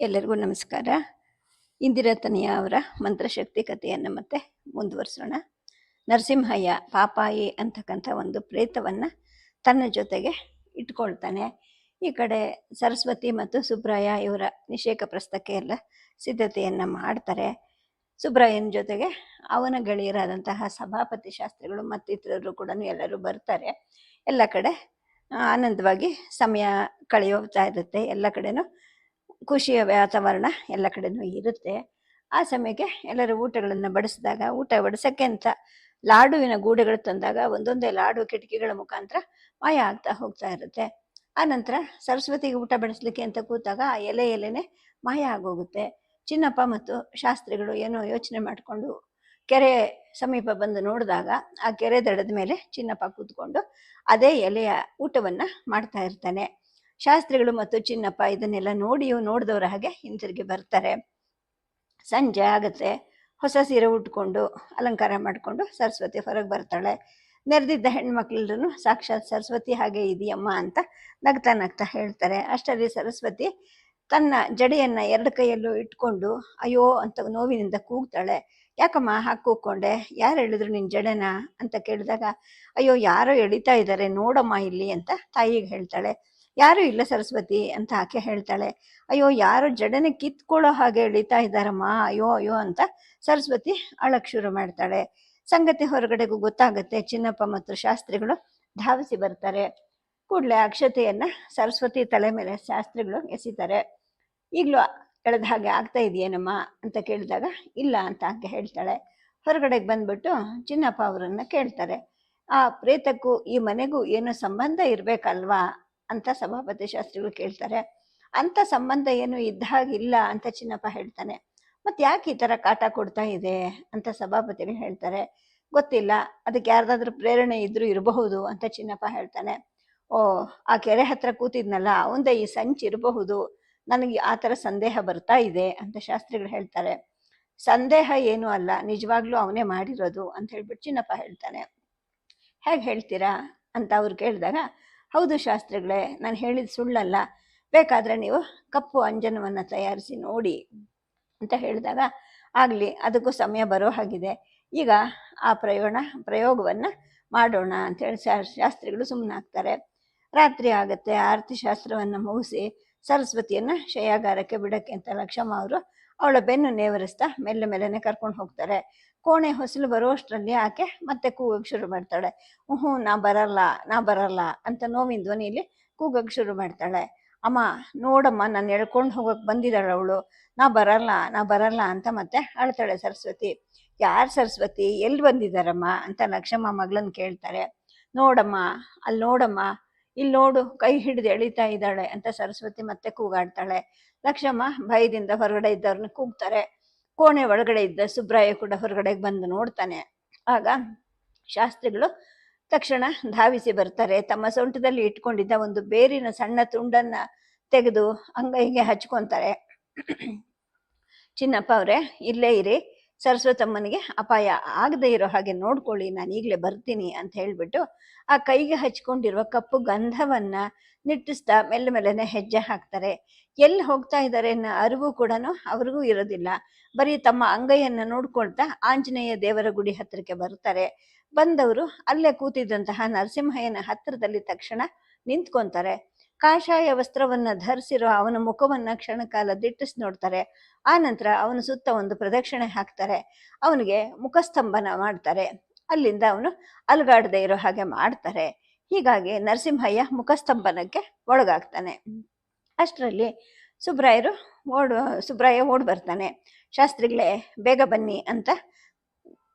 ಎಲ್ಲರಿಗೂ ನಮಸ್ಕಾರ. ಇಂದಿರತನೆಯ ಅವರ ಮಂತ್ರಶಕ್ತಿ ಕಥೆಯನ್ನು ಮತ್ತೆ ಮುಂದುವರಿಸೋಣ. ನರಸಿಂಹಯ್ಯ ಪಾಪಾಯಿ ಅಂತಕ್ಕಂಥ ಒಂದು ಪ್ರೇತವನ್ನು ತನ್ನ ಜೊತೆಗೆ ಇಟ್ಕೊಳ್ತಾನೆ. ಈ ಕಡೆ ಸರಸ್ವತಿ ಮತ್ತು ಸುಬ್ರಾಯ ಇವರ ನಿಷೇಕ ಪ್ರಸ್ತಕ್ಕೆ ಎಲ್ಲ ಸಿದ್ಧತೆಯನ್ನು ಮಾಡ್ತಾರೆ. ಸುಬ್ರಾಯನ ಜೊತೆಗೆ ಅವನ ಗೆಳೆಯರಾದಂತಹ ಸಭಾಪತಿ ಶಾಸ್ತ್ರಿಗಳು ಮತ್ತಿತರರು ಕೂಡ ಎಲ್ಲರೂ ಬರ್ತಾರೆ. ಎಲ್ಲ ಕಡೆ ಆನಂದವಾಗಿ ಸಮಯ ಕಳೆಯೋಗ್ತಾ ಇರುತ್ತೆ. ಎಲ್ಲ ಕಡೆನೂ ಖುಷಿಯ ವಾತಾವರಣ ಎಲ್ಲ ಕಡೆನೂ ಇರುತ್ತೆ. ಆ ಸಮಯಕ್ಕೆ ಎಲ್ಲರೂ ಊಟಗಳನ್ನು ಬಡಿಸಿದಾಗ, ಊಟ ಬಡಿಸೋಕ್ಕೆ ಅಂತ ಲಾಡುವಿನ ಗೂಡುಗಳು ತಂದಾಗ ಒಂದೊಂದೇ ಲಾಡು ಕಿಟಕಿಗಳ ಮುಖಾಂತರ ಮಾಯ ಆಗ್ತಾ ಹೋಗ್ತಾ ಇರುತ್ತೆ. ಆ ನಂತರ ಸರಸ್ವತಿಗೆ ಊಟ ಬಡಿಸ್ಲಿಕ್ಕೆ ಅಂತ ಕೂತಾಗ ಆ ಎಲೆ ಎಲೆನೆ ಮಾಯ ಆಗೋಗುತ್ತೆ. ಚಿನ್ನಪ್ಪ ಮತ್ತು ಶಾಸ್ತ್ರಿಗಳು ಏನೋ ಯೋಚನೆ ಮಾಡಿಕೊಂಡು ಕೆರೆ ಸಮೀಪ ಬಂದು ನೋಡಿದಾಗ ಆ ಕೆರೆ ದಡದ ಮೇಲೆ ಚಿನ್ನಪ್ಪ ಕೂತ್ಕೊಂಡು ಅದೇ ಎಲೆಯ ಊಟವನ್ನು ಮಾಡ್ತಾ ಇರ್ತಾನೆ. ಶಾಸ್ತ್ರಿಗಳು ಮತ್ತು ಚಿನ್ನಪ್ಪ ಇದನ್ನೆಲ್ಲ ನೋಡಿಯೂ ನೋಡಿದವರ ಹಾಗೆ ಹಿಂತಿರುಗಿ ಬರ್ತಾರೆ. ಸಂಜೆ ಆಗತ್ತೆ. ಹೊಸ ಸೀರೆ ಉಟ್ಕೊಂಡು ಅಲಂಕಾರ ಮಾಡಿಕೊಂಡು ಸರಸ್ವತಿ ಹೊರಗೆ ಬರ್ತಾಳೆ. ನೆರೆದಿದ್ದ ಹೆಣ್ಮಕ್ಳೆಲ್ಲರೂ ಸಾಕ್ಷಾತ್ ಸರಸ್ವತಿ ಹಾಗೆ ಇದೆಯಮ್ಮ ಅಂತ ನಗ್ತಾ ನಗ್ತಾ ಹೇಳ್ತಾರೆ. ಅಷ್ಟರಲ್ಲಿ ಸರಸ್ವತಿ ತನ್ನ ಜಡೆಯನ್ನು ಎರಡು ಕೈಯಲ್ಲೂ ಇಟ್ಕೊಂಡು ಅಯ್ಯೋ ಅಂತ ನೋವಿನಿಂದ ಕೂಗ್ತಾಳೆ. ಯಾಕಮ್ಮ ಹಾಕಿ ಕೂಕೊಂಡೆ ಯಾರು ಹೇಳಿದ್ರು ನಿನ್ನ ಜಡೆನ? ಅಂತ ಕೇಳಿದಾಗ, ಅಯ್ಯೋ, ಯಾರೋ ಎಳಿತಾ ಇದ್ದಾರೆ ನೋಡಮ್ಮ ಇಲ್ಲಿ ಅಂತ ತಾಯಿಗೆ ಹೇಳ್ತಾಳೆ. ಯಾರು ಇಲ್ಲ ಸರಸ್ವತಿ ಅಂತ ಆಕೆ ಹೇಳ್ತಾಳೆ, ಅಯ್ಯೋ, ಯಾರೋ ಜಡನೆ ಕಿತ್ಕೊಳ್ಳೋ ಹಾಗೆ ಎಳಿತಾ ಇದ್ದಾರಮ್ಮ, ಅಯ್ಯೋ ಅಯ್ಯೋ ಅಂತ ಸರಸ್ವತಿ ಅಳಕ್ ಶುರು ಮಾಡ್ತಾಳೆ. ಸಂಗತಿ ಹೊರಗಡೆಗೂ ಗೊತ್ತಾಗುತ್ತೆ, ಚಿನ್ನಪ್ಪ ಮತ್ತು ಶಾಸ್ತ್ರಿಗಳು ಧಾವಿಸಿ ಬರ್ತಾರೆ. ಕೂಡಲೇ ಅಕ್ಷತೆಯನ್ನ ಸರಸ್ವತಿ ತಲೆ ಮೇಲೆ ಶಾಸ್ತ್ರಿಗಳು ಎಸಿತಾರೆ. ಈಗಲೂ ಎಳೆದ ಹಾಗೆ ಆಗ್ತಾ ಇದೆಯೇನಮ್ಮ? ಅಂತ ಕೇಳಿದಾಗ, ಇಲ್ಲ ಅಂತ ಆಕೆ ಹೇಳ್ತಾಳೆ. ಹೊರಗಡೆಗೆ ಬಂದ್ಬಿಟ್ಟು ಚಿನ್ನಪ್ಪ ಅವರನ್ನ ಕೇಳ್ತಾರೆ. ಆ ಪ್ರೇತಕ್ಕೂ ಈ ಮನೆಗೂ ಏನೋ ಸಂಬಂಧ ಇರ್ಬೇಕಲ್ವಾ? ಅಂತ ಸಭಾಪತಿ ಶಾಸ್ತ್ರಿಗಳು ಕೇಳ್ತಾರೆ. ಅಂತ ಸಂಬಂಧ ಏನು ಇದ್ದ ಹಾಗಿಲ್ಲ ಅಂತ ಚಿನ್ನಪ್ಪ ಹೇಳ್ತಾನೆ. ಮತ್ತೆ ಯಾಕೆ ಈ ತರ ಕಾಟ ಕೊಡ್ತಾ ಇದೆ ಅಂತ ಸಭಾಪತಿಗಳು ಹೇಳ್ತಾರೆ. ಗೊತ್ತಿಲ್ಲ, ಅದಕ್ಕೆ ಯಾರ್ದಾದ್ರೂ ಪ್ರೇರಣೆ ಇದ್ರೂ ಇರಬಹುದು ಅಂತ ಚಿನ್ನಪ್ಪ ಹೇಳ್ತಾನೆ. ಓ, ಆ ಕೆರೆ ಹತ್ರ ಕೂತಿದ್ನಲ್ಲ ಅವಂದ ಈ ಸಂಚ್ ಇರಬಹುದು. ನನಗೆ ಆ ಥರ ಸಂದೇಹ ಬರ್ತಾ ಇದೆ ಅಂತ ಶಾಸ್ತ್ರಿಗಳು ಹೇಳ್ತಾರೆ. ಸಂದೇಹ ಏನೂ ಅಲ್ಲ, ನಿಜವಾಗ್ಲೂ ಅವನೇ ಮಾಡಿರೋದು ಅಂತ ಹೇಳ್ಬಿಟ್ಟು ಚಿನ್ನಪ್ಪ ಹೇಳ್ತಾನೆ. ಹೇಗೆ ಹೇಳ್ತೀರಾ ಅಂತ ಅವ್ರು ಕೇಳಿದಾಗ ಹೌದು ಶಾಸ್ತ್ರಗಳೇ, ನಾನು ಹೇಳಿದ ಸುಳ್ಳಲ್ಲ. ಬೇಕಾದರೆ ನೀವು ಕಪ್ಪು ಅಂಜನವನ್ನು ತಯಾರಿಸಿ ನೋಡಿ ಅಂತ ಹೇಳಿದಾಗ ಆಗಲಿ, ಅದಕ್ಕೂ ಸಮಯ ಬರೋ ಹಾಗಿದೆ. ಈಗ ಆ ಪ್ರಯೋಣ, ಪ್ರಯೋಗವನ್ನು ಮಾಡೋಣ ಅಂತೇಳಿ ಶಾಸ್ತ್ರಿಗಳು ಸುಮ್ಮನಾಗ್ತಾರೆ ರಾತ್ರಿ ಆಗುತ್ತೆ, ಆರತಿ ಶಾಸ್ತ್ರವನ್ನು ಮುಗಿಸಿ, ಸರಸ್ವತಿಯನ್ನು ಶಯಾಗಾರಕ್ಕೆ ಬಿಡಕ್ಕೆ ಅಂತ ಲಕ್ಷಮ್ಮ ಅವರು ಅವಳ ಬೆನ್ನು ನೇವರಿಸ್ತಾ ಮೆಲ್ಲ ಮೆಲ್ಲನೆ ಕರ್ಕೊಂಡು ಹೋಗ್ತಾರೆ. ಕೋಣೆ ಹೊಸಲು ಬರೋಷ್ಟರಲ್ಲಿ ಆಕೆ ಮತ್ತೆ ಕೂಗಕ್ಕೆ ಶುರು ಮಾಡ್ತಾಳೆ. ಹ್ಞೂ, ನಾ ಬರಲ್ಲ ನಾ ಬರಲ್ಲ ಅಂತ ನೋವಿನ ಧ್ವನಿಯಲ್ಲಿ ಕೂಗಕ್ಕೆ ಶುರು ಮಾಡ್ತಾಳೆ. ಅಮ್ಮ, ನೋಡಮ್ಮ, ನಾನು ಎಳ್ಕೊಂಡು ಹೋಗಕ್ಕೆ ಬಂದಿದ್ದಾಳೆ ಅವಳು. ನಾ ಬರಲ್ಲ ನಾ ಬರಲ್ಲ ಅಂತ ಮತ್ತೆ ಅಳ್ತಾಳೆ ಸರಸ್ವತಿ. ಯಾರು ಸರಸ್ವತಿ? ಎಲ್ಲಿ ಬಂದಿದ್ದಾರಮ್ಮ ಅಂತ ಲಕ್ಷಮ್ಮ ಮಗಳನ್ನ ಕೇಳ್ತಾರೆ. ನೋಡಮ್ಮ ಅಲ್ಲಿ ನೋಡಮ್ಮ ಇಲ್ಲಿ ನೋಡು, ಕೈ ಹಿಡಿದು ಎಳಿತಾ ಇದ್ದಾಳೆ ಅಂತ ಸರಸ್ವತಿ ಮತ್ತೆ ಕೂಗಾಡ್ತಾಳೆ. ಲಕ್ಷ್ಮ ಭಯದಿಂದ ಹೊರಗಡೆ ಇದ್ದವ್ರನ್ನ ಕೂಗ್ತಾರೆ. ಕೋಣೆ ಒಳಗಡೆ ಇದ್ದ ಸುಬ್ರಾಯ ಕೂಡ ಹೊರಗಡೆಗೆ ಬಂದು ನೋಡ್ತಾನೆ. ಆಗ ಶಾಸ್ತ್ರಿಗಳು ತಕ್ಷಣ ಧಾವಿಸಿ ಬರ್ತಾರೆ. ತಮ್ಮ ಸೊಂಟದಲ್ಲಿ ಇಟ್ಕೊಂಡಿದ್ದ ಒಂದು ಬೇರಿನ ಸಣ್ಣ ತುಂಡನ್ನ ತೆಗೆದು ಅಂಗೈಗೆ ಹಚ್ಕೊಂತಾರೆ. ಚಿನ್ನಪ್ಪ ಅವರೇ, ಇಲ್ಲೇ ಇರಿ. ಸರಸ್ವತಮ್ಮನಿಗೆ ಅಪಾಯ ಆಗದೆ ಇರೋ ಹಾಗೆ ನೋಡ್ಕೊಳ್ಳಿ, ನಾನು ಈಗಲೇ ಬರ್ತೀನಿ ಅಂತ ಹೇಳಿಬಿಟ್ಟು ಆ ಕೈಗೆ ಹಚ್ಕೊಂಡಿರುವ ಕಪ್ಪು ಗಂಧವನ್ನ ನಿಟ್ಟಿಸ್ತಾ ಮೆಲ್ಲ ಮೆಲ್ಲನೆ ಹೆಜ್ಜೆ ಹಾಕ್ತಾರೆ. ಎಲ್ಲಿ ಹೋಗ್ತಾ ಇದ್ದಾರೆ ಅನ್ನೋ ಅರಿವು ಕೂಡ ಅವ್ರಿಗೂ ಇರೋದಿಲ್ಲ. ಬರೀ ತಮ್ಮ ಅಂಗೈಯನ್ನು ನೋಡ್ಕೊಳ್ತಾ ಆಂಜನೇಯ ದೇವರ ಗುಡಿ ಹತ್ತಿರಕ್ಕೆ ಬರ್ತಾರೆ. ಬಂದವರು ಅಲ್ಲೇ ಕೂತಿದ್ದಂತಹ ನರಸಿಂಹಯ್ಯನ ಹತ್ತಿರದಲ್ಲಿ ತಕ್ಷಣ ನಿಂತ್ಕೊಂತಾರೆ. ಕಾಷಾಯ ವಸ್ತ್ರವನ್ನ ಧರಿಸಿರೋ ಅವನ ಮುಖವನ್ನ ಕ್ಷಣಕಾಲ ದಿಟ್ಟಿಸಿ ನೋಡ್ತಾರೆ ಆ ನಂತರ ಅವನ ಸುತ್ತ ಒಂದು ಪ್ರದಕ್ಷಿಣೆ ಹಾಕ್ತಾರೆ. ಅವನಿಗೆ ಮುಖಸ್ತಂಭನ ಮಾಡ್ತಾರೆ. ಅಲ್ಲಿಂದ ಅವನು ಅಲುಗಾಡದೆ ಇರೋ ಹಾಗೆ ಮಾಡ್ತಾರೆ. ಹೀಗಾಗಿ ನರಸಿಂಹಯ್ಯ ಮುಖಸ್ತಂಭನಕ್ಕೆ ಒಳಗಾಗ್ತಾನೆ. ಅಷ್ಟರಲ್ಲಿ ಸುಬ್ರಾಯರು ಓಡ್, ಸುಬ್ರಾಯ ಓಡ್ ಬರ್ತಾನೆ. ಶಾಸ್ತ್ರಿಗಳೇ, ಬೇಗ ಬನ್ನಿ ಅಂತ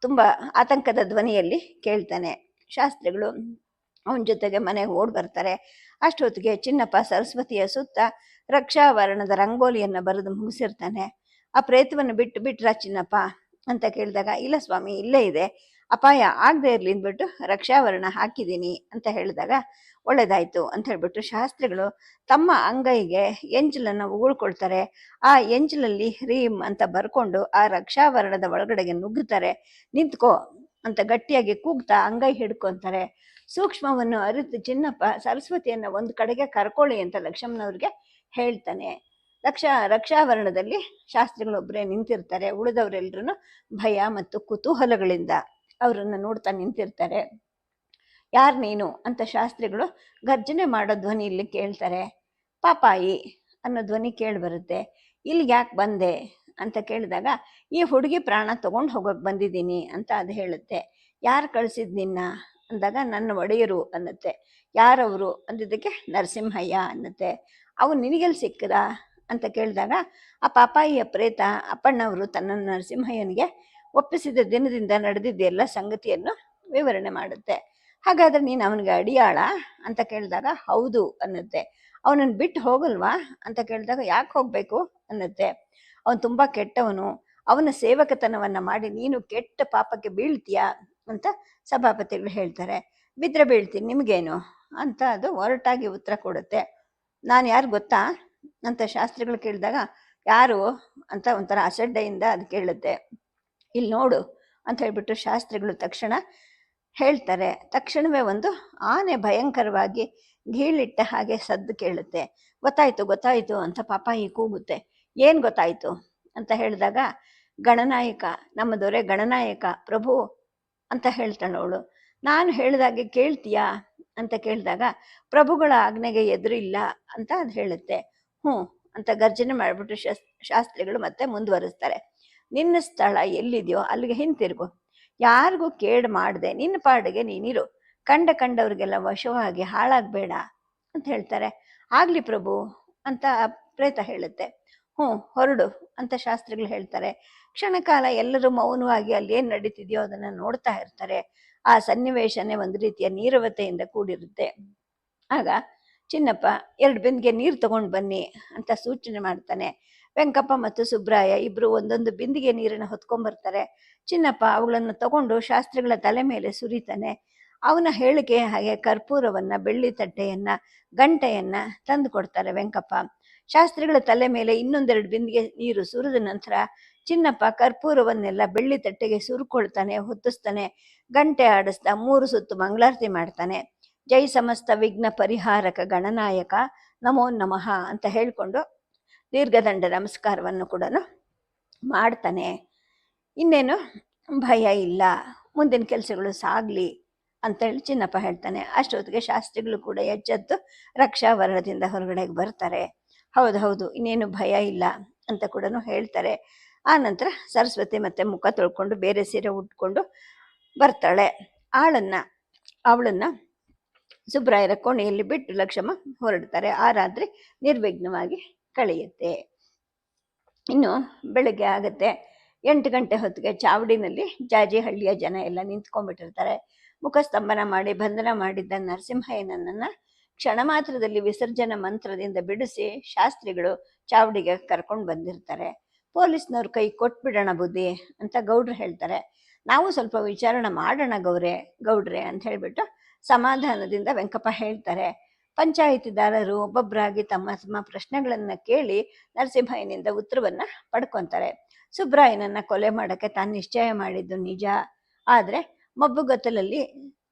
ತುಂಬ ಆತಂಕದ ಧ್ವನಿಯಲ್ಲಿ ಕೇಳ್ತಾನೆ. ಶಾಸ್ತ್ರಿಗಳು ಅವನ ಜೊತೆಗೆ ಮನೆಗೆ ಓಡ್ ಬರ್ತಾರೆ. ಅಷ್ಟೊತ್ತಿಗೆ ಚಿನ್ನಪ್ಪ ಸರಸ್ವತಿಯ ಸುತ್ತ ರಕ್ಷಾವರಣದ ರಂಗೋಲಿಯನ್ನು ಬರೆದು ಮುಗಿಸಿರ್ತಾನೆ. ಆ ಪ್ರೇತವನ್ನು ಬಿಟ್ಟು ಬಿಟ್ರ ಚಿನ್ನಪ್ಪ? ಅಂತ ಕೇಳಿದಾಗ, ಇಲ್ಲ ಸ್ವಾಮಿ, ಇಲ್ಲೇ ಇದೆ. ಅಪಾಯ ಆಗದೆ ಇರಲಿ ಅಂದ್ಬಿಟ್ಟು ರಕ್ಷಾವರಣ ಹಾಕಿದ್ದೀನಿ ಅಂತ ಹೇಳಿದಾಗ, ಒಳ್ಳೇದಾಯ್ತು ಅಂತ ಹೇಳ್ಬಿಟ್ಟು ಶಾಸ್ತ್ರಿಗಳು ತಮ್ಮ ಅಂಗೈಗೆ ಎಂಜಲನ್ನು ಉಗುಳ್ಕೊಳ್ತಾರೆ. ಆ ಎಂಜಲಲ್ಲಿ ರೀಮ್ ಅಂತ ಬರ್ಕೊಂಡು ಆ ರಕ್ಷಾವರಣದ ಒಳಗಡೆಗೆ ನುಗ್ಗುತ್ತಾರೆ. ನಿಂತ್ಕೋ ಅಂತ ಗಟ್ಟಿಯಾಗಿ ಕೂಗ್ತಾ ಅಂಗೈ ಹಿಡ್ಕೊಂತಾರೆ. ಸೂಕ್ಷ್ಮವನ್ನು ಅರಿತು ಚಿನ್ನಪ್ಪ ಸರಸ್ವತಿಯನ್ನ ಒಂದು ಕಡೆಗೆ ಕರ್ಕೊಳ್ಳಿ ಅಂತ ಲಕ್ಷ್ಮಣವ್ರಿಗೆ ಹೇಳ್ತಾನೆ. ಲಕ್ಷ ರಕ್ಷಾವರಣದಲ್ಲಿ ಶಾಸ್ತ್ರಿಗಳೊಬ್ಬರೇ ನಿಂತಿರ್ತಾರೆ. ಉಳಿದವರೆಲ್ಲರೂ ಭಯ ಮತ್ತು ಕುತೂಹಲಗಳಿಂದ ಅವರನ್ನು ನೋಡ್ತಾ ನಿಂತಿರ್ತಾರೆ. ಯಾರು ನೀನು ಅಂತ ಶಾಸ್ತ್ರಿಗಳು ಗರ್ಜನೆ ಮಾಡೋ ಧ್ವನಿ ಇಲ್ಲಿ ಕೇಳ್ತಾರೆ. ಪಾಪಾಯಿ ಅನ್ನೋ ಧ್ವನಿ ಕೇಳಿ ಬರುತ್ತೆ. ಇಲ್ಲಿ ಯಾಕೆ ಬಂದೆ ಅಂತ ಕೇಳಿದಾಗ, ಈ ಹುಡುಗಿ ಪ್ರಾಣ ತಗೊಂಡು ಹೋಗೋಕೆ ಬಂದಿದ್ದೀನಿ ಅಂತ ಅದು ಹೇಳುತ್ತೆ. ಯಾರು ಕಳಿಸಿದ್ ನಿನ್ನ? ಅಂದಾಗ ನನ್ನ ಒಡೆಯರು ಅನ್ನತ್ತೆ. ಯಾರವರು? ಅಂದಿದ್ದಕ್ಕೆ ನರಸಿಂಹಯ್ಯ ಅನ್ನತ್ತೆ. ಅವು ನಿನಗೆಲ್ಲಿ ಸಿಕ್ಕದ? ಅಂತ ಕೇಳಿದಾಗ, ಆ ಪಾಪಾಯಿಯ ಪ್ರೇತ, ಅಪ್ಪಣ್ಣವರು ತನ್ನ ನರಸಿಂಹಯ್ಯನಿಗೆ ಒಪ್ಪಿಸಿದ ದಿನದಿಂದ ನಡೆದಿದ್ದ ಎಲ್ಲ ಸಂಗತಿಯನ್ನು ವಿವರಣೆ ಮಾಡುತ್ತೆ. ಹಾಗಾದ್ರೆ ನೀನು ಅವನಿಗೆ ಅಡಿಯಾಳ? ಅಂತ ಕೇಳಿದಾಗ, ಹೌದು ಅನ್ನತ್ತೆ. ಅವನನ್ನು ಬಿಟ್ಟು ಹೋಗಲ್ವಾ? ಅಂತ ಕೇಳಿದಾಗ, ಯಾಕೆ ಹೋಗಬೇಕು ಅನ್ನತ್ತೆ. ಅವನು ತುಂಬ ಕೆಟ್ಟವನು. ಅವನ ಸೇವಕತನವನ್ನು ಮಾಡಿ ನೀನು ಕೆಟ್ಟ ಪಾಪಕ್ಕೆ ಬೀಳ್ತೀಯಾ? ಅಂತ ಸಭಾಪತಿಗಳು ಹೇಳ್ತಾರೆ. ಬಿದ್ದರೆ ಬೀಳ್ತೀನಿ, ನಿಮಗೇನು? ಅಂತ ಅದು ಒರಟಾಗಿ ಉತ್ತರ ಕೊಡುತ್ತೆ. ನಾನು ಯಾರು ಗೊತ್ತಾ? ಅಂತ ಶಾಸ್ತ್ರಿಗಳು ಕೇಳಿದಾಗ, ಯಾರು? ಅಂತ ಒಂಥರ ಅಸಡ್ಡೆಯಿಂದ ಅದು ಕೇಳುತ್ತೆ. ಇಲ್ಲಿ ನೋಡು, ಅಂತ ಹೇಳಿಬಿಟ್ಟು ಶಾಸ್ತ್ರಿಗಳು ತಕ್ಷಣ ಹೇಳ್ತಾರೆ. ತಕ್ಷಣವೇ ಒಂದು ಆನೆ ಭಯಂಕರವಾಗಿ ಗೀಳಿಟ್ಟ ಹಾಗೆ ಸದ್ದು ಕೇಳುತ್ತೆ. ಗೊತ್ತಾಯ್ತು ಗೊತ್ತಾಯ್ತು, ಅಂತ ಪಾಪ ಈ ಕೂಗುತ್ತೆ. ಏನು ಗೊತ್ತಾಯ್ತು? ಅಂತ ಹೇಳಿದಾಗ, ಗಣನಾಯಕ, ನಮ್ಮ ದೊರೆ ಗಣನಾಯಕ, ಪ್ರಭು ಅಂತ ಹೇಳ್ತಾಳೆ ಅವಳು. ನಾನು ಹೇಳಿದಾಗೆ ಕೇಳ್ತೀಯಾ? ಅಂತ ಕೇಳಿದಾಗ, ಪ್ರಭುಗಳ ಆಜ್ಞೆಗೆ ಎದುರಿಲ್ಲ ಅಂತ ಅದು ಹೇಳುತ್ತೆ. ಹ್ಞೂ ಅಂತ ಗರ್ಜನೆ ಮಾಡಿಬಿಟ್ಟು ಶಸ್, ಶಾಸ್ತ್ರಿಗಳು ಮತ್ತೆ ಮುಂದುವರಿಸ್ತಾರೆ. ನಿನ್ನ ಸ್ಥಳ ಎಲ್ಲಿದೆಯೋ ಅಲ್ಲಿಗೆ ಹಿಂತಿರುಗು. ಯಾರಿಗೂ ಕೇಡು ಮಾಡದೆ, ನಿನ್ನ ಪಾಡಿಗೆ ನೀನಿರು. ಕಂಡ ಕಂಡವ್ರಿಗೆಲ್ಲ ವಶವಾಗಿ ಹಾಳಾಗಬೇಡ ಅಂತ ಹೇಳ್ತಾರೆ. ಆಗಲಿ ಪ್ರಭು ಅಂತ ಪ್ರೇತ ಹೇಳುತ್ತೆ. ಹ್ಞೂ, ಹೊರಡು ಅಂತ ಶಾಸ್ತ್ರಿಗಳು ಹೇಳ್ತಾರೆ. ಕ್ಷಣಕಾಲ ಎಲ್ಲರೂ ಮೌನವಾಗಿ ಅಲ್ಲಿ ಏನು ನಡೀತಿದೆಯೋ ಅದನ್ನು ನೋಡ್ತಾ ಇರ್ತಾರೆ. ಆ ಸನ್ನಿವೇಶನೇ ಒಂದು ರೀತಿಯ ನೀರವತೆಯಿಂದ ಕೂಡಿರುತ್ತೆ. ಆಗ, ಚಿನ್ನಪ್ಪ, ಎರಡು ಬಿಂದಿಗೆ ನೀರು ತಗೊಂಡು ಬನ್ನಿ ಅಂತ ಸೂಚನೆ ಮಾಡ್ತಾನೆ. ವೆಂಕಪ್ಪ ಮತ್ತು ಸುಬ್ರಾಯ ಇಬ್ಬರು ಒಂದೊಂದು ಬಿಂದಿಗೆ ನೀರನ್ನು ಹೊತ್ಕೊಂಡ್ಬರ್ತಾರೆ ಚಿನ್ನಪ್ಪ ಅವುಗಳನ್ನು ತಗೊಂಡು ಶಾಸ್ತ್ರಿಗಳ ತಲೆ ಮೇಲೆ ಸುರಿತಾನೆ. ಅವನ ಹೇಳಿಕೆ ಹಾಗೆ ಕರ್ಪೂರವನ್ನ, ಬೆಳ್ಳಿ ತಟ್ಟೆಯನ್ನ, ಗಂಟೆಯನ್ನ ತಂದು ಕೊಡ್ತಾರೆ ವೆಂಕಪ್ಪ. ಶಾಸ್ತ್ರಿಗಳ ತಲೆ ಮೇಲೆ ಇನ್ನೊಂದೆರಡು ಬಿಂದಿಗೆ ನೀರು ಸುರಿದ ನಂತರ ಚಿನ್ನಪ್ಪ ಕರ್ಪೂರವನ್ನೆಲ್ಲ ಬೆಳ್ಳಿ ತಟ್ಟೆಗೆ ಸುರುಕೊಳ್ತಾನೆ, ಹೊತ್ತಿಸ್ತಾನೆ. ಗಂಟೆ ಆಡಿಸ್ತಾ ಮೂರು ಸುತ್ತು ಮಂಗಳಾರತಿ ಮಾಡ್ತಾನೆ. ಜೈ ಸಮಸ್ತ ವಿಘ್ನ ಪರಿಹಾರಕ ಗಣನಾಯಕ, ನಮೋ ನಮಃ ಅಂತ ಹೇಳಿಕೊಂಡು ದೀರ್ಘದಂಡ ನಮಸ್ಕಾರವನ್ನು ಕೂಡ ಮಾಡ್ತಾನೆ. ಇನ್ನೇನು ಭಯ ಇಲ್ಲ. ಮುಂದಿನ ಕೆಲಸಗಳು ಸಾಗಲಿ. ಅಂತೇಳಿ ಚಿನ್ನಪ್ಪ ಹೇಳ್ತಾನೆ. ಅಷ್ಟೊತ್ತಿಗೆ ಶಾಸ್ತ್ರಿಗಳು ಕೂಡ ಎಚ್ಚೆತ್ತು ರಕ್ಷಾವರಣದಿಂದ ಹೊರಗಡೆಗೆ ಬರ್ತಾರೆ. ಹೌದು ಹೌದು, ಇನ್ನೇನು ಭಯ ಇಲ್ಲ ಅಂತ ಕೂಡ ಹೇಳ್ತಾರೆ. ಆ ನಂತರ ಸರಸ್ವತಿ ಮತ್ತೆ ಮುಖ ತೊಳ್ಕೊಂಡು ಬೇರೆ ಸೀರೆ ಉಟ್ಕೊಂಡು ಬರ್ತಾಳೆ. ಆಳನ್ನ, ಅವಳನ್ನ ಸುಬ್ರಾಯರ ಕೋಣೆಯಲ್ಲಿ ಬಿಟ್ಟು ಲಕ್ಷ್ಮ ಹೊರಡ್ತಾರೆ. ಆ ರಾತ್ರಿ ನಿರ್ವಿಘ್ನವಾಗಿ ಕಳೆಯುತ್ತೆ. ಇನ್ನು ಬೆಳಗ್ಗೆ ಆಗುತ್ತೆ. ಎಂಟು ಗಂಟೆ ಹೊತ್ತಿಗೆ ಚಾವಡಿನಲ್ಲಿ ಜಾಜಿಹಳ್ಳಿಯ ಜನ ಎಲ್ಲ ನಿಂತ್ಕೊಂಡ್ಬಿಟ್ಟಿರ್ತಾರೆ. ಮುಖಸ್ತಂಭನ ಮಾಡಿ, ಬಂಧನ ಮಾಡಿದ್ದ ನರಸಿಂಹಯ್ಯನನ್ನ ಕ್ಷಣ ಮಾತ್ರದಲ್ಲಿ ವಿಸರ್ಜನ ಮಂತ್ರದಿಂದ ಬಿಡಿಸಿ ಶಾಸ್ತ್ರಿಗಳು ಚಾವಡಿಗೆ ಕರ್ಕೊಂಡು ಬಂದಿರ್ತಾರೆ. ಪೊಲೀಸ್ನವ್ರ ಕೈ ಕೊಟ್ಬಿಡೋಣ ಬುದ್ಧಿ ಅಂತ ಗೌಡ್ರು ಹೇಳ್ತಾರೆ. ನಾವು ಸ್ವಲ್ಪ ವಿಚಾರಣೆ ಮಾಡೋಣ ಗೌರೆ, ಗೌಡ್ರೆ ಅಂತ ಹೇಳಿಬಿಟ್ಟು ಸಮಾಧಾನದಿಂದ ವೆಂಕಪ್ಪ ಹೇಳ್ತಾರೆ. ಪಂಚಾಯಿತಿದಾರರು ಒಬ್ಬೊಬ್ಬರಾಗಿ ತಮ್ಮ ತಮ್ಮ ಪ್ರಶ್ನೆಗಳನ್ನು ಕೇಳಿ ನರಸಿಂಹಯ್ಯನಿಂದ ಉತ್ತರವನ್ನು ಪಡ್ಕೊತಾರೆ. ಸುಬ್ರಾಯನನ್ನ ಕೊಲೆ ಮಾಡಕ್ಕೆ ತಾನು ನಿಶ್ಚಯ ಮಾಡಿದ್ದು ನಿಜ. ಆದ್ರೆ ಮಬ್ಬುಗತ್ತಲಲ್ಲಿ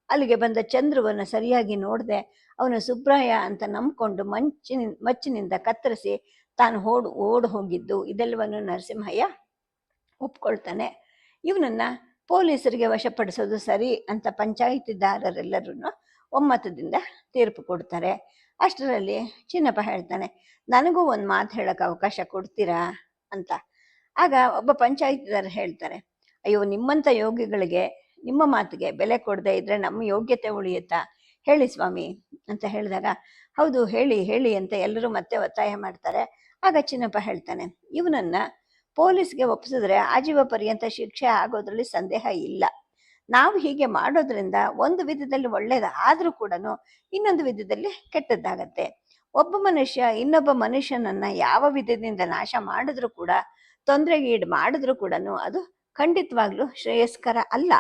ಅಲ್ಲಿಗೆ ಬಂದ ಚಂದ್ರುವನ್ನು ಸರಿಯಾಗಿ ನೋಡದೆ ಅವನು ಸುಬ್ರಾಯ ಅಂತ ನಂಬಿಕೊಂಡು ಮಂಚಿನ, ಮಚ್ಚಿನಿಂದ ಕತ್ತರಿಸಿ ತಾನು ಓಡ್ ಓಡ್ ಹೋಗಿದ್ದು. ಇದೆಲ್ಲವನ್ನು ನರಸಿಂಹಯ್ಯ ಒಪ್ಕೊಳ್ತಾನೆ. ಇವನನ್ನು ಪೊಲೀಸರಿಗೆ ವಶಪಡಿಸೋದು ಸರಿ ಅಂತ ಪಂಚಾಯತಿದಾರರೆಲ್ಲರೂ ಒಮ್ಮತದಿಂದ ತೀರ್ಪು ಕೊಡ್ತಾರೆ. ಅಷ್ಟರಲ್ಲಿ ಚಿನ್ನಪ್ಪ ಹೇಳ್ತಾನೆ, ನನಗೂ ಒಂದು ಮಾತು ಹೇಳಕ್ಕೆ ಅವಕಾಶ ಕೊಡ್ತೀರಾ? ಅಂತ. ಆಗ ಒಬ್ಬ ಪಂಚಾಯಿತಿದಾರ ಹೇಳ್ತಾರೆ, ಅಯ್ಯೋ ನಿಮ್ಮಂಥ ಯೋಗಿಗಳಿಗೆ ನಿಮ್ಮ ಮಾತಿಗೆ ಬೆಲೆ ಕೊಡದೆ ಇದ್ರೆ ನಮ್ಮ ಯೋಗ್ಯತೆ ಉಳಿಯುತ್ತಾ? ಹೇಳಿ ಸ್ವಾಮಿ ಅಂತ ಹೇಳಿದಾಗ, ಹೌದು, ಹೇಳಿ ಹೇಳಿ ಅಂತ ಎಲ್ಲರೂ ಮತ್ತೆ ಒತ್ತಾಯ ಮಾಡ್ತಾರೆ. ಆಗ ಚಿನ್ನಪ್ಪ ಹೇಳ್ತಾನೆ, ಇವನನ್ನ ಪೊಲೀಸ್ಗೆ ಒಪ್ಪಿಸಿದ್ರೆ ಆಜೀವ ಪರ್ಯಂತ ಶಿಕ್ಷೆ ಆಗೋದ್ರಲ್ಲಿ ಸಂದೇಹ ಇಲ್ಲ. ನಾವು ಹೀಗೆ ಮಾಡೋದ್ರಿಂದ ಒಂದು ವಿಧದಲ್ಲಿ ಒಳ್ಳೇದು ಆದ್ರೂ ಕೂಡ ಇನ್ನೊಂದು ವಿಧದಲ್ಲಿ ಕೆಟ್ಟದ್ದಾಗತ್ತೆ. ಒಬ್ಬ ಮನುಷ್ಯ ಇನ್ನೊಬ್ಬ ಮನುಷ್ಯನನ್ನ ಯಾವ ವಿಧದಿಂದ ನಾಶ ಮಾಡಿದ್ರು ಕೂಡ ತೊಂದರೆಗೀಡು ಮಾಡಿದ್ರು ಕೂಡ ಅದು ಖಂಡಿತವಾಗ್ಲೂ ಶ್ರೇಯಸ್ಕರ ಅಲ್ಲ.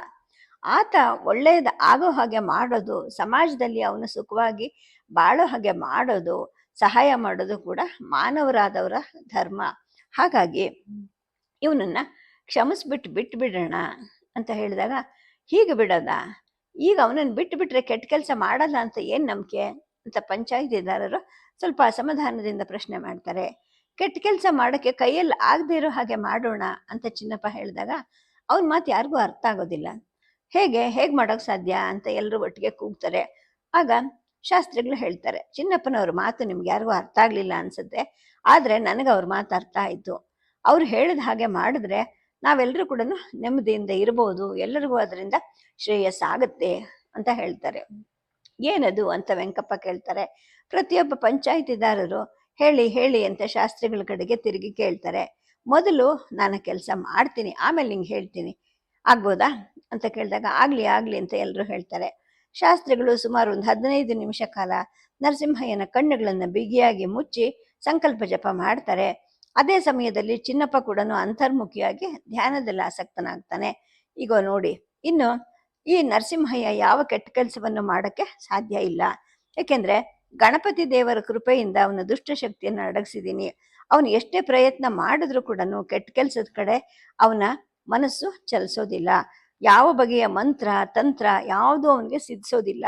ಆತ ಒಳ್ಳೆಯದ, ಆಗೋ ಹಾಗೆ ಮಾಡೋದು, ಸಮಾಜದಲ್ಲಿ ಅವನು ಸುಖವಾಗಿ ಬಾಳೋ ಹಾಗೆ ಮಾಡೋದು, ಸಹಾಯ ಮಾಡೋದು ಕೂಡ ಮಾನವರಾದವರ ಧರ್ಮ. ಹಾಗಾಗಿ ಇವನನ್ನ ಕ್ಷಮಿಸ್ಬಿಟ್ಟು ಬಿಟ್ಟು ಬಿಡೋಣ ಅಂತ ಹೇಳಿದಾಗ, ಹೀಗೆ ಬಿಡೋದ ಈಗ ಅವನನ್ನು ಬಿಟ್ಟು ಬಿಟ್ರೆ ಕೆಟ್ಟ ಕೆಲಸ ಮಾಡಲ್ಲ ಅಂತ ಏನು ನಂಬಿಕೆ ಅಂತ ಪಂಚಾಯಿತಿದಾರರು ಸ್ವಲ್ಪ ಅಸಮಾಧಾನದಿಂದ ಪ್ರಶ್ನೆ ಮಾಡ್ತಾರೆ. ಕೆಟ್ಟ ಕೆಲಸ ಮಾಡೋಕ್ಕೆ ಕೈಯಲ್ಲಿ ಆಗದೆ ಇರೋ ಹಾಗೆ ಮಾಡೋಣ ಅಂತ ಚಿನ್ನಪ್ಪ ಹೇಳಿದಾಗ, ಅವನ ಮಾತು ಯಾರಿಗೂ ಅರ್ಥ ಆಗೋದಿಲ್ಲ. ಹೇಗೆ ಹೇಗೆ ಮಾಡೋಕ್ಕೆ ಸಾಧ್ಯ ಅಂತ ಎಲ್ಲರೂ ಒಟ್ಟಿಗೆ ಕೂಗ್ತಾರೆ. ಆಗ ಶಾಸ್ತ್ರಿಗಳು ಹೇಳ್ತಾರೆ, ಚಿನ್ನಪ್ಪನವ್ರ ಮಾತು ನಿಮ್ಗೆ ಯಾರಿಗೂ ಅರ್ಥ ಆಗಲಿಲ್ಲ ಅನ್ಸುತ್ತೆ. ಆದರೆ ನನಗೆ ಅವ್ರ ಮಾತು ಅರ್ಥ ಆಯಿತು. ಅವ್ರು ಹೇಳಿದ ಹಾಗೆ ಮಾಡಿದ್ರೆ ನಾವೆಲ್ಲರೂ ಕೂಡ ನೆಮ್ಮದಿಯಿಂದ ಇರಬಹುದು ಎಲ್ಲರಿಗೂ ಅದರಿಂದ ಶ್ರೇಯಸ್ ಆಗುತ್ತೆ ಅಂತ ಹೇಳ್ತಾರೆ. ಏನದು? ಅಂತ ವೆಂಕಪ್ಪ ಕೇಳ್ತಾರೆ. ಪ್ರತಿಯೊಬ್ಬ ಪಂಚಾಯತಿದಾರರು, ಹೇಳಿ ಹೇಳಿ ಅಂತ ಶಾಸ್ತ್ರಿಗಳ ಕಡೆಗೆ ತಿರುಗಿ ಕೇಳ್ತಾರೆ. ಮೊದಲು ನಾನು ಕೆಲಸ ಮಾಡ್ತೀನಿ, ಆಮೇಲೆ ನಿಂಗೆ ಹೇಳ್ತೀನಿ. ಆಗ್ಬೋದಾ ಅಂತ ಕೇಳಿದಾಗ, ಆಗಲಿ ಆಗಲಿ ಅಂತ ಎಲ್ಲರೂ ಹೇಳ್ತಾರೆ. ಶಾಸ್ತ್ರಿಗಳು ಸುಮಾರು ಒಂದು ಹದಿನೈದು ನಿಮಿಷ ಕಾಲ ನರಸಿಂಹಯ್ಯನ ಕಣ್ಣುಗಳನ್ನು ಬಿಗಿಯಾಗಿ ಮುಚ್ಚಿ ಸಂಕಲ್ಪ ಜಪ ಮಾಡ್ತಾರೆ. ಅದೇ ಸಮಯದಲ್ಲಿ ಚಿನ್ನಪ್ಪ ಕೂಡ ಅಂತರ್ಮುಖಿಯಾಗಿ ಧ್ಯಾನದಲ್ಲಿ ಆಸಕ್ತನಾಗ್ತಾನೆ. ಈಗ ನೋಡಿ, ಇನ್ನು ಈ ನರಸಿಂಹಯ್ಯ ಯಾವ ಕೆಟ್ಟ ಕೆಲಸವನ್ನು ಮಾಡೋಕ್ಕೆ ಸಾಧ್ಯ ಇಲ್ಲ. ಏಕೆಂದರೆ ಗಣಪತಿ ದೇವರ ಕೃಪೆಯಿಂದ ಅವನ ದುಷ್ಟಶಕ್ತಿಯನ್ನು ಅಡಗಿಸಿದ್ದೀನಿ. ಅವನು ಎಷ್ಟೇ ಪ್ರಯತ್ನ ಮಾಡಿದ್ರೂ ಕೂಡ ಕೆಟ್ಟ ಕೆಲಸದ ಕಡೆ ಅವನ ಮನಸ್ಸು ಚಲಿಸೋದಿಲ್ಲ. ಯಾವ ಬಗೆಯ ಮಂತ್ರ, ತಂತ್ರ ಯಾವುದೂ ಅವನಿಗೆ ಸಿದ್ಧಿಸೋದಿಲ್ಲ.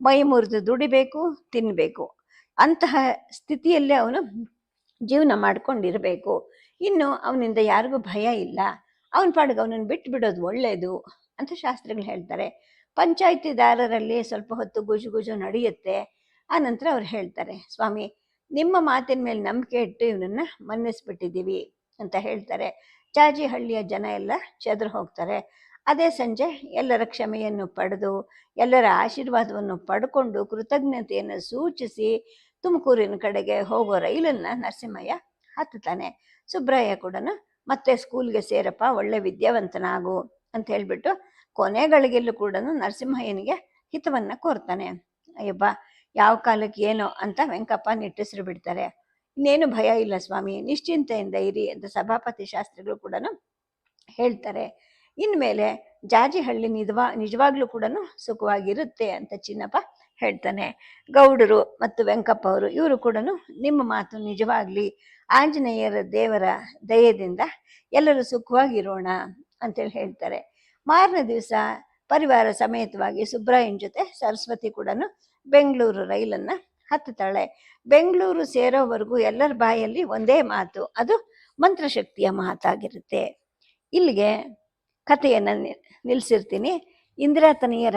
ಮೈ ಮುರಿದು ದುಡಿಬೇಕು ತಿನ್ನಬೇಕು ಅಂತಹ ಸ್ಥಿತಿಯಲ್ಲೇ ಅವನು ಜೀವನ ಮಾಡ್ಕೊಂಡಿರಬೇಕು. ಇನ್ನು ಅವನಿಂದ ಯಾರಿಗೂ ಭಯ ಇಲ್ಲ. ಅವನ ಪಾಡಿಗೆ ಅವನನ್ನು ಬಿಟ್ಟು ಬಿಡೋದು ಒಳ್ಳೆಯದು ಅಂತ ಶಾಸ್ತ್ರಗಳು ಹೇಳ್ತಾರೆ. ಪಂಚಾಯತಿದಾರರಲ್ಲಿ ಸ್ವಲ್ಪ ಹೊತ್ತು ಗುಜು ಗುಜು ನಡೆಯುತ್ತೆ. ಆ ನಂತರ ಅವ್ರು ಹೇಳ್ತಾರೆ, ಸ್ವಾಮಿ, ನಿಮ್ಮ ಮಾತಿನ ಮೇಲೆ ನಂಬಿಕೆ ಇಟ್ಟು ಇವನನ್ನ ಮನ್ನಿಸ್ಬಿಟ್ಟಿದ್ದೀವಿ ಅಂತ ಹೇಳ್ತಾರೆ. ಜಾಜಿಹಳ್ಳಿಯ ಜನ ಎಲ್ಲ ಚದ್ರ ಹೋಗ್ತಾರೆ. ಅದೇ ಸಂಜೆ ಎಲ್ಲರ ಕ್ಷಮೆಯನ್ನು ಪಡೆದು, ಎಲ್ಲರ ಆಶೀರ್ವಾದವನ್ನು ಪಡ್ಕೊಂಡು ಕೃತಜ್ಞತೆಯನ್ನು ಸೂಚಿಸಿ ತುಮಕೂರಿನ ಕಡೆಗೆ ಹೋಗೋ ರೈಲನ್ನು ನರಸಿಂಹಯ್ಯ ಹತ್ತುತ್ತಾನೆ. ಸುಬ್ರಯ್ಯ ಕೂಡ ಮತ್ತೆ ಸ್ಕೂಲ್ಗೆ ಸೇರಪ್ಪ, ಒಳ್ಳೆ ವಿದ್ಯಾವಂತನಾಗು ಅಂತ ಹೇಳಿಬಿಟ್ಟು ಕೊನೆಗಳಿಗೆಲ್ಲೂ ಕೂಡ ನರಸಿಂಹಯ್ಯನಿಗೆ ಹಿತವನ್ನ ಕೋರ್ತಾನೆ. ಅಯ್ಯಬ್ಬ, ಯಾವ ಕಾಲಕ್ಕೆ ಏನೋ ಅಂತ ವೆಂಕಪ್ಪ ನಿಟ್ಟುಸಿರು ಬಿಡ್ತಾರೆ. ಇನ್ನೇನು ಭಯ ಇಲ್ಲ ಸ್ವಾಮಿ, ನಿಶ್ಚಿಂತೆಯಿಂದ ಇರಿ ಅಂತ ಸಭಾಪತಿ ಶಾಸ್ತ್ರಿಗಳು ಕೂಡ ಹೇಳ್ತಾರೆ. ಇನ್ಮೇಲೆ ಜಾಜಿಹಳ್ಳಿ ನಿಜವಾ, ನಿಜವಾಗ್ಲೂ ಕೂಡ ಸುಖವಾಗಿರುತ್ತೆ ಅಂತ ಚಿನ್ನಪ್ಪ ಹೇಳ್ತಾನೆ. ಗೌಡರು ಮತ್ತು ವೆಂಕಪ್ಪ ಅವರು ಇವರು ಕೂಡ ನಿಮ್ಮ ಮಾತು ನಿಜವಾಗ್ಲಿ ಆಂಜನೇಯರ ದೇವರ ದಯದಿಂದ ಎಲ್ಲರೂ ಸುಖವಾಗಿರೋಣ ಅಂತೇಳಿ ಹೇಳ್ತಾರೆ. ಮಾರನೇ ದಿವಸ ಪರಿವಾರ ಸಮೇತವಾಗಿ ಸುಬ್ರಾಯನ್ ಜೊತೆ ಸರಸ್ವತಿ ಕೂಡ ಬೆಂಗಳೂರು ರೈಲನ್ನು ಹತ್ತುತ್ತಾಳೆ ಬೆಂಗಳೂರು ಸೇರೋವರೆಗೂ ಎಲ್ಲರ ಬಾಯಲ್ಲಿ ಒಂದೇ ಮಾತು. ಅದು ಮಂತ್ರಶಕ್ತಿಯ ಮಾತಾಗಿರುತ್ತೆ. ಇಲ್ಲಿಗೆ ಕಥೆಯನ್ನು ನಿಲ್ಲಿಸಿರ್ತೀನಿ ಇಂದಿರಾತನಿಯರ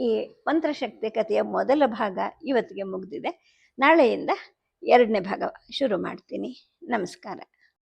ಈ ಮಂತ್ರಶಕ್ತಿ ಕಥೆಯ ಮೊದಲ ಭಾಗ ಇವತ್ತಿಗೆ ಮುಗಿದಿದೆ. ನಾಳೆಯಿಂದ ಎರಡನೇ ಭಾಗ ಶುರು ಮಾಡ್ತೀನಿ. ನಮಸ್ಕಾರ.